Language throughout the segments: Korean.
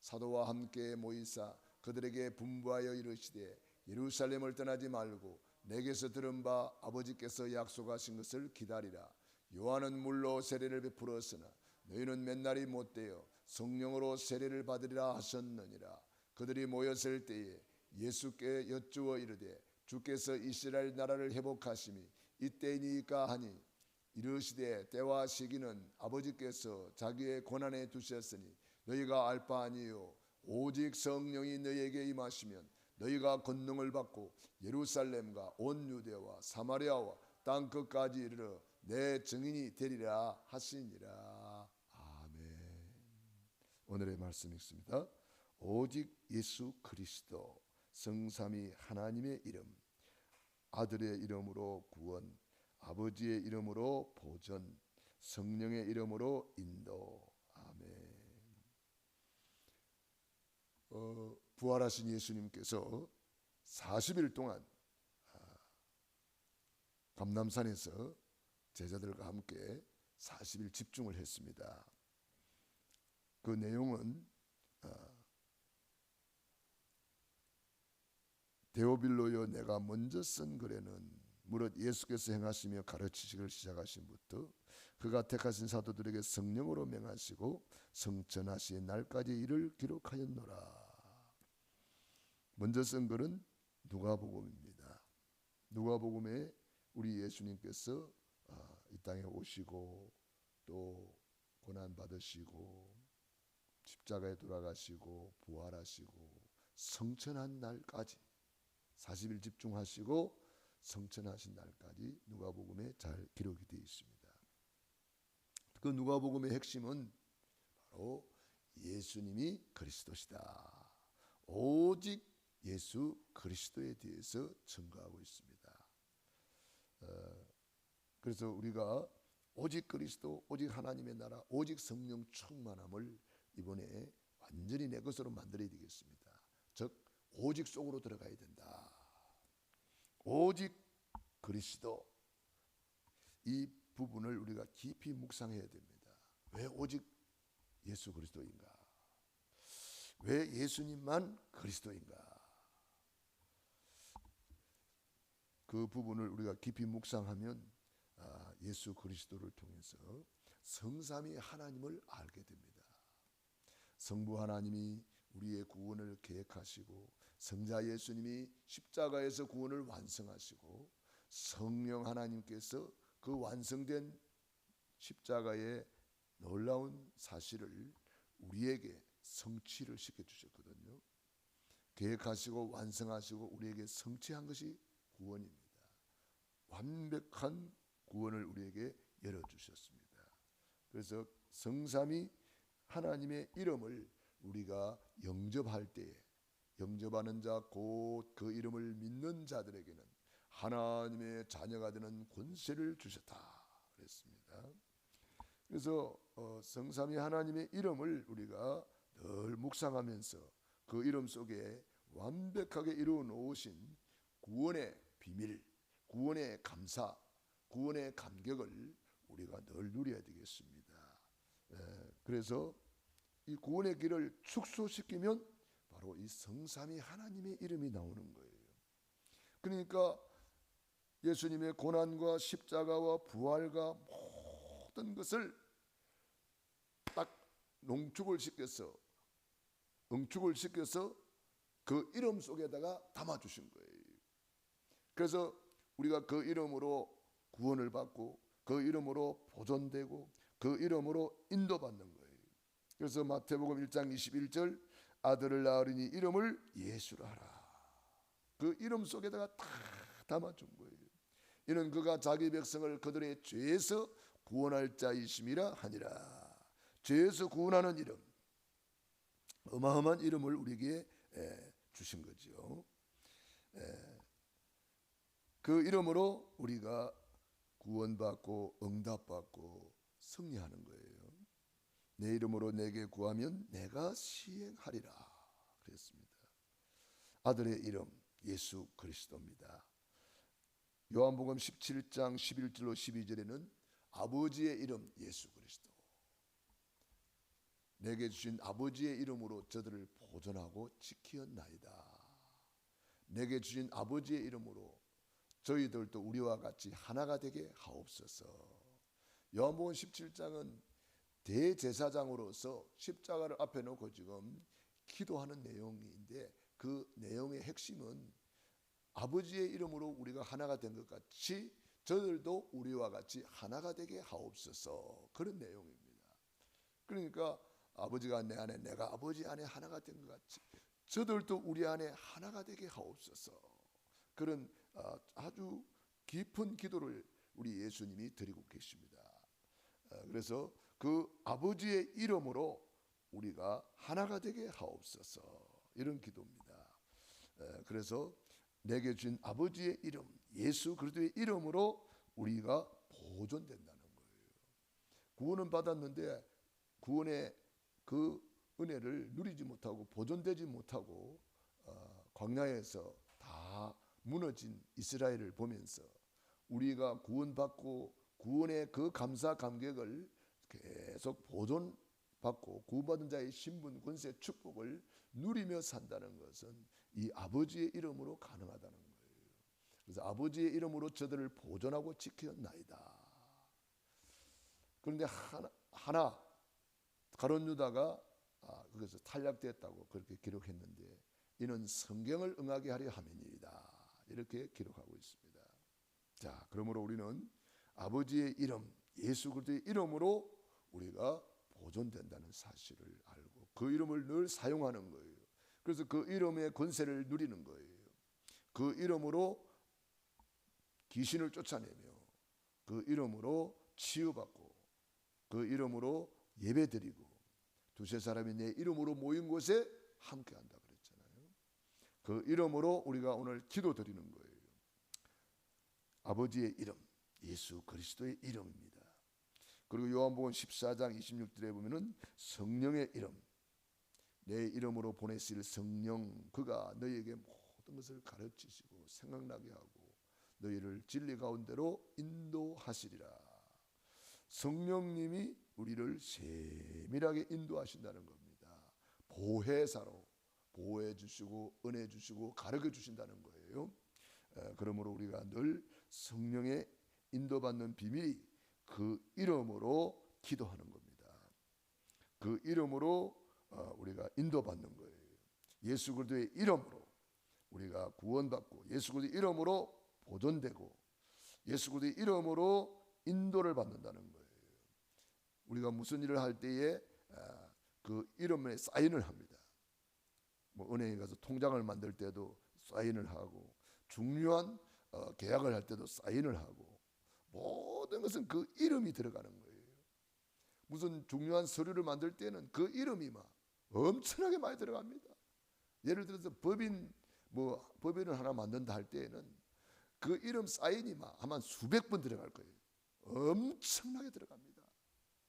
사도와 함께 모이사 그들에게 분부하여 이르시되 예루살렘을 떠나지 말고 내게서 들은 바 아버지께서 약속하신 것을 기다리라. 요한은 물로 세례를 베풀었으나 너희는 맨날이 못되어 성령으로 세례를 받으리라 하셨느니라. 그들이 모였을 때에 예수께 여쭈어 이르되 주께서 이스라엘 나라를 회복하심이 이때이니까 하니 이르시되 때와 시기는 아버지께서 자기의 고난에 두셨으니 너희가 알 바 아니요 오직 성령이 너희에게 임하시면 너희가 권능을 받고 예루살렘과 온 유대와 사마리아와 땅 끝까지 이르러 내 증인이 되리라 하시니라 아멘. 오늘의 말씀 읽습니다. 오직 예수 그리스도 성삼이 하나님의 이름 아들의 이름으로 구원 아버지의 이름으로 보전 성령의 이름으로 인도 아멘. 어, 부활하신 예수님께서 40일 동안 아, 감남산에서 제자들과 함께 40일 집중을 했습니다. 그 내용은 아, 데오빌로여 내가 먼저 쓴 글에는 무릇 예수께서 행하시며 가르치시기를 시작하신부터 그가 택하신 사도들에게 성령으로 명하시고 성천하신 날까지 이를 기록하였노라. 먼저 쓴 글은 누가복음입니다. 누가복음에 우리 예수님께서 아, 이 땅에 오시고 또 고난 받으시고 십자가에 돌아가시고 부활하시고 성천한 날까지 40일 집중하시고 성천하신 날까지 누가복음에 잘 기록이 되어 있습니다. 그 누가복음의 핵심은 바로 예수님이 그리스도시다. 오직 예수 그리스도에 대해서 증거하고 있습니다. 어, 그래서 우리가 오직 그리스도, 오직 하나님의 나라, 오직 성령 충만함을 이번에 완전히 내 것으로 만들어야 되겠습니다. 즉 오직 속으로 들어가야 된다. 오직 그리스도 이 부분을 우리가 깊이 묵상해야 됩니다. 왜 오직 예수 그리스도인가? 왜 예수님만 그리스도인가? 그 부분을 우리가 깊이 묵상하면 아, 예수 그리스도를 통해서 성삼위 하나님을 알게 됩니다. 성부 하나님이 우리의 구원을 계획하시고 성자 예수님이 십자가에서 구원을 완성하시고 성령 하나님께서 그 완성된 십자가의 놀라운 사실을 우리에게 성취를 시켜 주셨거든요. 계획하시고 완성하시고 우리에게 성취한 것이 구원입니다. 완벽한 구원을 우리에게 열어 주셨습니다. 그래서 성삼이 하나님의 이름을 우리가 영접할 때에 영접하는 자 곧 그 이름을 믿는 자들에게는 하나님의 자녀가 되는 권세를 주셨다 그랬습니다. 그래서 어, 성삼위 하나님의 이름을 우리가 늘 묵상하면서 그 이름 속에 완벽하게 이루어 놓으신 구원의 비밀, 구원의 감사, 구원의 감격을 우리가 늘 누려야 되겠습니다. 에, 그래서 이 구원의 길을 축소시키면 바로 이 성삼위 하나님의 이름이 나오는 거예요. 그러니까 예수님의 고난과 십자가와 부활과 모든 것을 딱 농축을 시켜서 응축을 시켜서 그 이름 속에다가 담아 주신 거예요. 그래서 우리가 그 이름으로 구원을 받고 그 이름으로 보존되고 그 이름으로 인도받는 거예요. 그래서 마태복음 1장 21절 아들을 낳으리니 이름을 예수라 하라. 그 이름 속에다가 다 담아준 거예요. 이는 그가 자기 백성을 그들의 죄에서 구원할 자이심이라 하니라. 죄에서 구원하는 이름. 어마어마한 이름을 우리에게 예, 주신 거지요. 예, 그 이름으로 우리가 구원받고 응답받고 승리하는 거예요. 내 이름으로 내게 구하면 내가 시행하리라 그랬습니다. 아들의 이름 예수 그리스도입니다. 요한복음 17장 11절로 12절에는 아버지의 이름 예수 그리스도. 내게 주신 아버지의 이름으로 저들을 보존하고 지키었나이다. 내게 주신 아버지의 이름으로 저희들도 우리와 같이 하나가 되게 하옵소서. 요한복음 17장은 대제사장으로서 십자가를 앞에 놓고 지금 기도하는 내용인데 그 내용의 핵심은 아버지의 이름으로 우리가 하나가 된 것 같이 저들도 우리와 같이 하나가 되게 하옵소서 그런 내용입니다. 그러니까 아버지가 내 안에 내가 아버지 안에 하나가 된 것 같이 저들도 우리 안에 하나가 되게 하옵소서 그런 어, 아주 깊은 기도를 우리 예수님이 드리고 계십니다. 어, 그래서 그 아버지의 이름으로 우리가 하나가 되게 하옵소서 이런 기도입니다. 어, 그래서 내게 준 아버지의 이름 예수 그리스도의 이름으로 우리가 보존된다는 거예요. 구원은 받았는데 구원의 그 은혜를 누리지 못하고 보존되지 못하고 어, 광야에서 다 무너진 이스라엘을 보면서 우리가 구원받고 구원의 그 감사 감격을 계속 보존받고 구원받은 자의 신분 권세 축복을 누리며 산다는 것은 이 아버지의 이름으로 가능하다는 거예요. 그래서 아버지의 이름으로 저들을 보존하고 지켰나이다. 그런데 하나, 하나 가론 유다가 아, 거기서 탈락됐다고 그렇게 기록했는데 이는 성경을 응하게 하려 함이니이다. 이렇게 기록하고 있습니다. 자, 그러므로 우리는 아버지의 이름 예수 그리스도의 이름으로 우리가 보존된다는 사실을 알고 그 이름을 늘 사용하는 거예요. 그래서 그 이름의 권세를 누리는 거예요. 그 이름으로 귀신을 쫓아내며 그 이름으로 치유받고 그 이름으로 예배드리고 두세 사람이 내 이름으로 모인 곳에 함께한다 그랬잖아요. 그 이름으로 우리가 오늘 기도드리는 거예요. 아버지의 이름 예수 그리스도의 이름입니다. 그리고 요한복음 14장 26절에 보면은 성령의 이름 내 이름으로 보내실 성령 그가 너희에게 모든 것을 가르치시고 생각나게 하고 너희를 진리 가운데로 인도하시리라. 성령님이 우리를 세밀하게 인도하신다는 겁니다. 보혜사로 보호해 주시고 은혜 주시고 가르쳐 주신다는 거예요. 그러므로 우리가 늘 성령의 인도받는 비밀이 그 이름으로 기도하는 겁니다. 그 이름으로 어, 우리가 인도받는 거예요. 예수 그리스도의 이름으로 우리가 구원받고 예수 그리스도의 이름으로 보존되고 예수 그리스도의 이름으로 인도를 받는다는 거예요. 우리가 무슨 일을 할 때에 아, 그 이름에 사인을 합니다. 뭐 은행에 가서 통장을 만들 때도 사인을 하고 중요한 어, 계약을 할 때도 사인을 하고 모든 것은 그 이름이 들어가는 거예요. 무슨 중요한 서류를 만들 때는 그 이름이 막 엄청나게 많이 들어갑니다. 예를 들어서 법인 뭐 법인을 하나 만든다 할 때에는 그 이름 사인이 막 아마 수백 번 들어갈 거예요. 엄청나게 들어갑니다.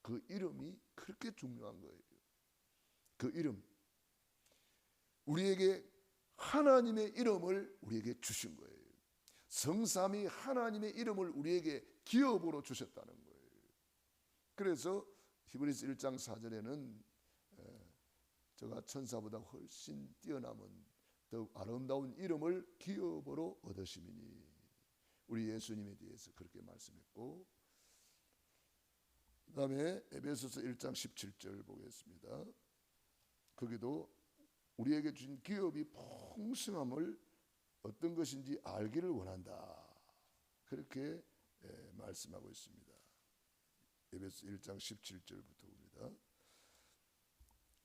그 이름이 그렇게 중요한 거예요. 그 이름 우리에게 하나님의 이름을 우리에게 주신 거예요. 성삼이 하나님의 이름을 우리에게 기업으로 주셨다는 거예요. 그래서 히브리서 1장 4절에는 저가 천사보다 훨씬 뛰어남은 더욱 아름다운 이름을 기업으로 얻으시니 우리 예수님에 대해서 그렇게 말씀했고 그 다음에 에베소서 1장 17절 보겠습니다. 거기도 우리에게 주신 기업이 풍성함을 어떤 것인지 알기를 원한다. 그렇게 예, 말씀하고 있습니다. 에베소 1장 17절부터입니다.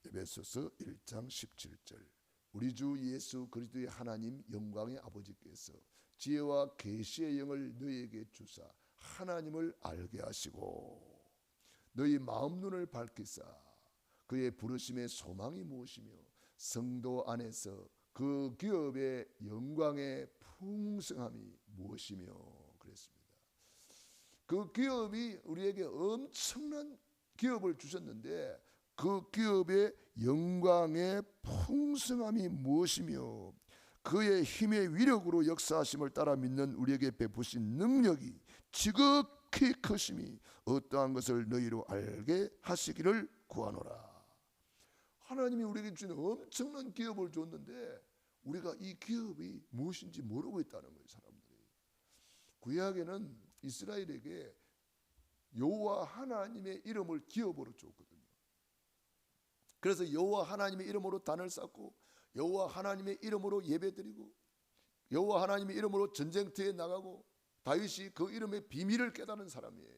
에베소서 1장 17절. 우리 주 예수 그리스도의 하나님 영광의 아버지께서 지혜와 계시의 영을 너희에게 주사 하나님을 알게 하시고 너희 마음 눈을 밝히사 그의 부르심의 소망이 무엇이며 성도 안에서 그 기업의 영광의 풍성함이 무엇이며 그랬습니다. 그 기업이 우리에게 엄청난 기업을 주셨는데 그 기업의 영광의 풍성함이 무엇이며 그의 힘의 위력으로 역사하심을 따라 믿는 우리에게 베푸신 능력이 지극히 크심이 어떠한 것을 너희로 알게 하시기를 구하노라. 하나님이 우리에게 주는 엄청난 기업을 줬는데 우리가 이 기업이 무엇인지 모르고 있다는 거예요, 사람들이. 구약에는 이스라엘에게 여호와 하나님의 이름을 기업으로 줬거든요. 그래서 여호와 하나님의 이름으로 단을 쌓고 여호와 하나님의 이름으로 예배드리고 여호와 하나님의 이름으로 전쟁터에 나가고 다윗이 그 이름의 비밀을 깨달은 사람이에요.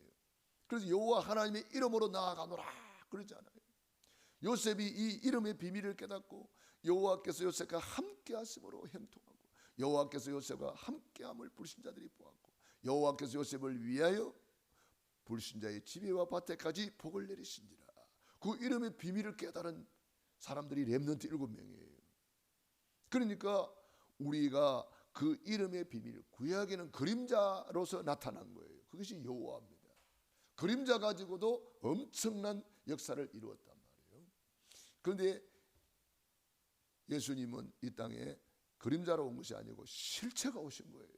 그래서 여호와 하나님의 이름으로 나아가노라 그러잖아요. 요셉이 이 이름의 비밀을 깨닫고 여호와께서 요셉과 함께 하심으로 형통하고 여호와께서 요셉과 함께함을 불신자들이 보았고 여호와께서 요셉을 위하여 불신자의 집에와 밭에까지 복을 내리신지라. 그 이름의 비밀을 깨달은 사람들이 렘넌트 일곱 명이에요. 그러니까 우리가 그 이름의 비밀, 구약에는 그림자로서 나타난 거예요. 그것이 여호와입니다. 그림자 가지고도 엄청난 역사를 말이에요. 그런데 예수님은 이 땅에 그림자로 온 것이 아니고 실체가 오신 거예요.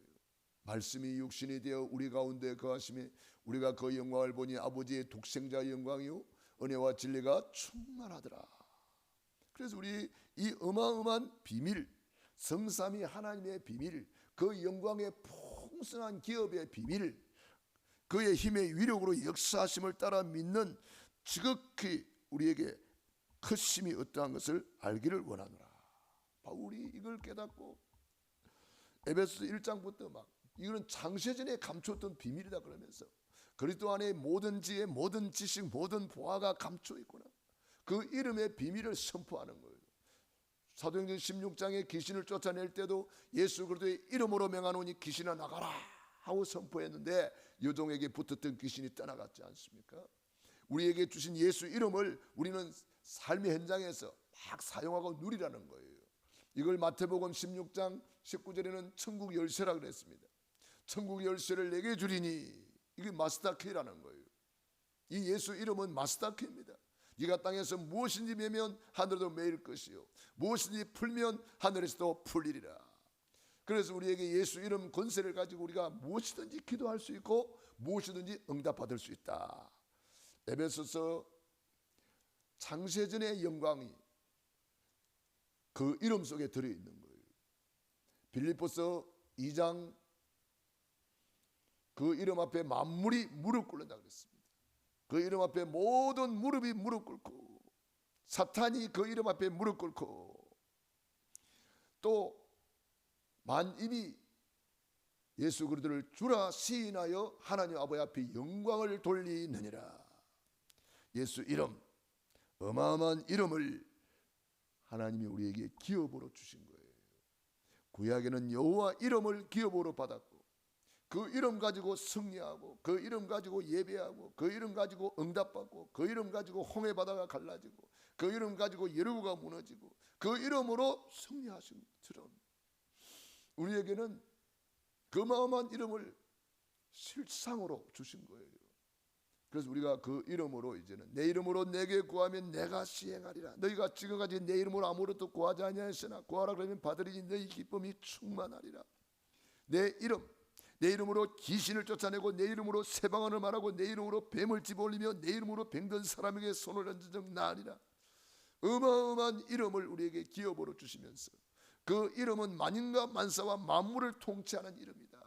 말씀이 육신이 되어 우리 가운데 거하심에 우리가 그 영광을 보니 아버지의 독생자 영광이요 은혜와 진리가 충만하더라. 그래서 우리 이 어마어마한 비밀, 성삼이 하나님의 비밀, 그 영광의 풍성한 기업의 비밀, 그의 힘의 위력으로 역사하심을 따라 믿는 지극히 우리에게 크심이 어떠한 것을 알기를 원하노라. 바울이 이걸 깨닫고 에베소 1장부터 막 이거는 장세전에 감췄던 비밀이다 그러면서 그리스도 안에 모든 지혜, 모든 지식, 모든 보화가 감춰 있구나. 그 이름의 비밀을 선포하는 거예요. 사도행전 16장에 귀신을 쫓아낼 때도 예수 그리스도의 이름으로 명하노니 귀신아 나가라 하고 선포했는데 여종에게 붙었던 귀신이 떠나갔지 않습니까? 우리에게 주신 예수 이름을 우리는 삶의 현장에서 막 사용하고 누리라는 거예요. 이걸 마태복음 16장 19절에는 천국 열쇠라 그랬습니다. 천국 열쇠를 내게 주리니 이게 마스터키라는 거예요. 이 예수 이름은 마스터키입니다. 네가 땅에서 무엇인지 매면 하늘도 매일 것이요 무엇인지 풀면 하늘에서도 풀리리라. 그래서 우리에게 예수 이름 권세를 가지고 우리가 무엇이든지 기도할 수 있고 무엇이든지 응답받을 수 있다. 에베소서 창세전의 영광이 그 이름 속에 들어 있는 거예요. 빌립보서 2장 그 이름 앞에 만물이 무릎 꿇는다 그랬습니다. 그 이름 앞에 모든 무릎이 무릎 꿇고 사탄이 그 이름 앞에 무릎 꿇고 또 만입이 예수 그리스도를 주라 시인하여 하나님 아버지 앞에 영광을 돌리느니라. 예수 이름 어마어마한 이름을 하나님이 우리에게 기업으로 주신 거예요. 구약에는 여호와 이름을 기업으로 받았고 그 이름 가지고 승리하고 그 이름 가지고 예배하고 그 이름 가지고 응답받고 그 이름 가지고 홍해 바다가 갈라지고 그 이름 가지고 예루가 무너지고 그 이름으로 승리하신 것처럼 우리에게는 그 마음한 이름을 실상으로 주신 거예요. 그래서 우리가 그 이름으로 이제는 내 이름으로 내게 구하면 내가 시행하리라. 너희가 지금까지 내 이름으로 아무것도 구하지 아니하였으나 구하라 그러면 받으리니 너희 기쁨이 충만하리라. 내 이름 내 이름으로 귀신을 쫓아내고 내 이름으로 세방언을 말하고 내 이름으로 뱀을 집어올리며 내 이름으로 병든 사람에게 손을 얹은 적 나으리라. 어마어마한 이름을 우리에게 기업으로 주시면서 그 이름은 만인과 만사와 만물을 통치하는 이름이다.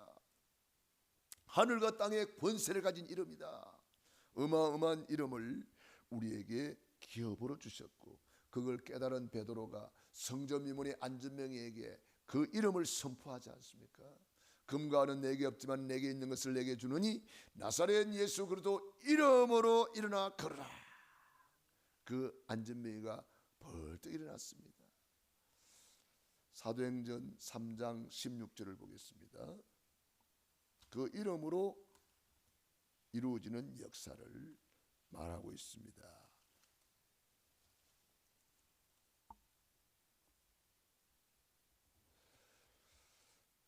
하늘과 땅의 권세를 가진 이름이다. 어마어마한 이름을 우리에게 기업으로 주셨고 그걸 깨달은 베드로가 성전 미문의 안전명이에게 그 이름을 선포하지 않습니까? 금과 는 내게 없지만 내게 있는 것을 내게 주느니 나사렛 예수 그리스도 이름으로 일어나 걸어라. 그 안전명이가 벌떡 일어났습니다. 사도행전 3장 16절을 보겠습니다. 그 이름으로 이루어지는 역사를 말하고 있습니다.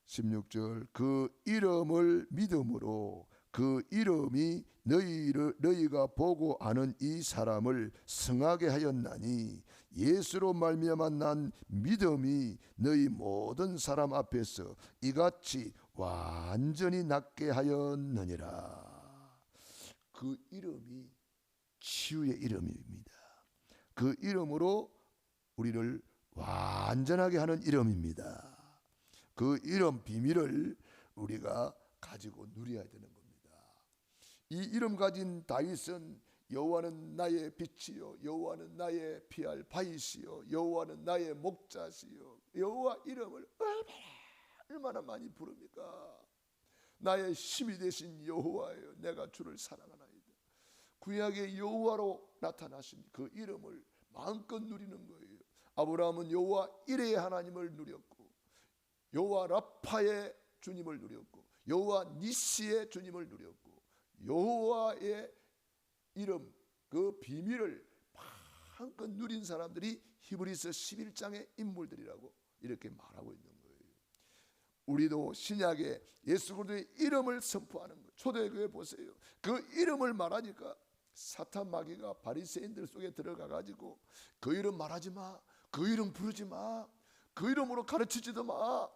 십육절그 이름을 믿음으로 그 이름이 너희를 너희가 보고 아는 이 사람을 승하게 하였나니 예수로 말미암아 난 믿음이 너희 모든 사람 앞에서 이같이 완전히 낫게 하였느니라. 그 이름이 치유의 이름입니다. 그 이름으로 우리를 완전하게 하는 이름입니다. 그 이름 비밀을 우리가 가지고 누려야 되는 겁니다. 이 이름 가진 다윗은 여호와는 나의 빛이요 여호와는 나의 피할 바위시요 여호와는 나의 목자시요 여호와 이름을 얼마나 얼마나 많이 부릅니까? 나의 힘이 되신 여호와예요. 내가 주를 사랑하나이다. 구약의 여호와로 나타나신 그 이름을 마음껏 누리는 거예요. 아브라함은 여호와 이레의 하나님을 누렸고 여호와 라파의 주님을 누렸고 여호와 니시의 주님을 누렸고 여호와의 이름 그 비밀을 마음껏 누린 사람들이 히브리서 11장의 인물들이라고 이렇게 말하고 있는 거예요. 우리도 신약에 예수 그리스도의 이름을 선포하는 거. 초대교회 보세요. 그 이름을 말하니까 사탄 마귀가 바리새인들 속에 들어가 가지고 그 이름 말하지 마. 그 이름 부르지 마. 그 이름으로 가르치지도 마.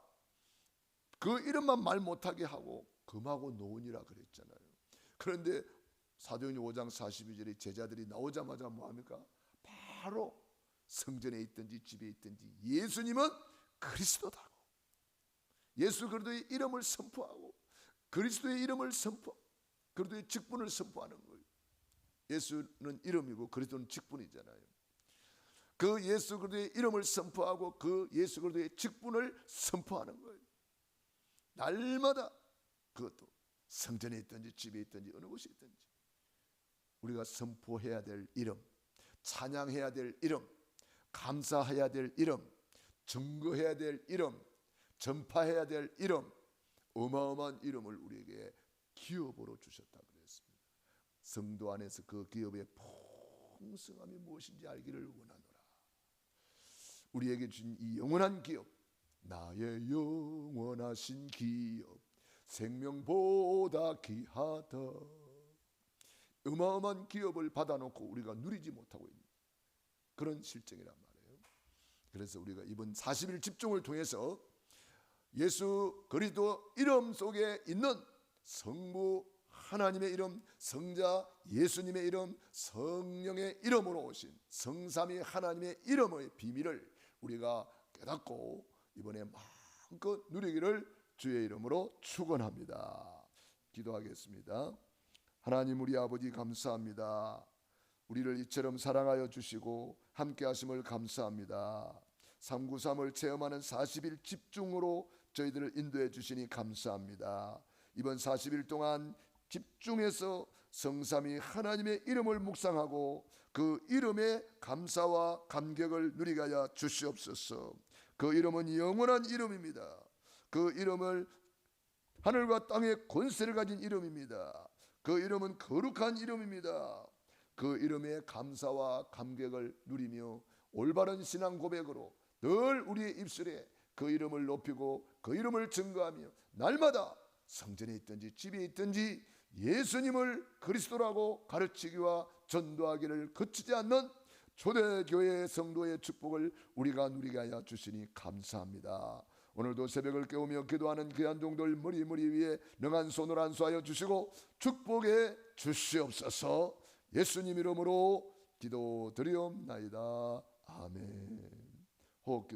그 이름만 말 못하게 하고 금하고 노은이라 그랬잖아요. 그런데 사도행전 5장 42절에 제자들이 나오자마자 뭐 합니까? 바로 성전에 있든지 집에 있든지 예수님은 그리스도다고. 예수 그리스도의 이름을 선포하고 그리스도의 이름을 선포, 그리스도의 직분을 선포하는 거예요. 예수는 이름이고 그리스도는 직분이잖아요. 그 예수 그리스도의 이름을 선포하고 그 예수 그리스도의 직분을 선포하는 거예요. 날마다 그것도 성전에 있든지 집에 있든지 어느 곳에 있든지 우리가 선포해야 될 이름, 찬양해야 될 이름, 감사해야 될 이름, 증거해야 될 이름, 전파해야 될 이름, 어마어마한 이름을 우리에게 기업으로 주셨다. 성도 안에서 그 기업의 풍성함이 무엇인지 알기를 원하노라. 우리에게 준 이 영원한 기업, 나의 영원하신 기업, 생명보다 귀하다. 어마어마한 기업을 받아놓고 우리가 누리지 못하고 있는 그런 실정이란 말이에요. 그래서 우리가 이번 40일 집중을 통해서 예수 그리스도 이름 속에 있는 성부 하나님의 이름, 성자 예수님의 이름, 성령의 이름으로 오신 성삼위 하나님의 이름의 비밀을 우리가 깨닫고 이번에 마음껏 누리기를 주의 이름으로 축원합니다. 기도하겠습니다. 하나님 우리 아버지 감사합니다. 우리를 이처럼 사랑하여 주시고 함께 하심을 감사합니다. 393을 체험하는 40일 집중으로 저희들을 인도해 주시니 감사합니다. 이번 40일 동안 집중해서 성삼이 하나님의 이름을 묵상하고 그 이름의 감사와 감격을 하여 주시옵소서. 그 이름은 영원한 이름입니다. 그 이름을 하늘과 땅의 권세를 가진 이름입니다. 그 이름은 거룩한 이름입니다. 그 이름의 감사와 감격을 누리며 올바른 신앙 고백으로 늘 우리의 입술에 그 이름을 높이고 그 이름을 증거하며 날마다 성전에 있든지 집에 있든지 예수님을 그리스도라고 가르치기와 전도하기를 그치지 않는 초대교회 성도의 축복을 우리가 누리게 하여 주시니 감사합니다. 오늘도 새벽을 깨우며 기도하는 귀한 종들 머리 머리 위에 능한 손을 안수하여 주시고 축복해 주시옵소서 예수님 이름으로 기도드리옵나이다. 아멘. 호흡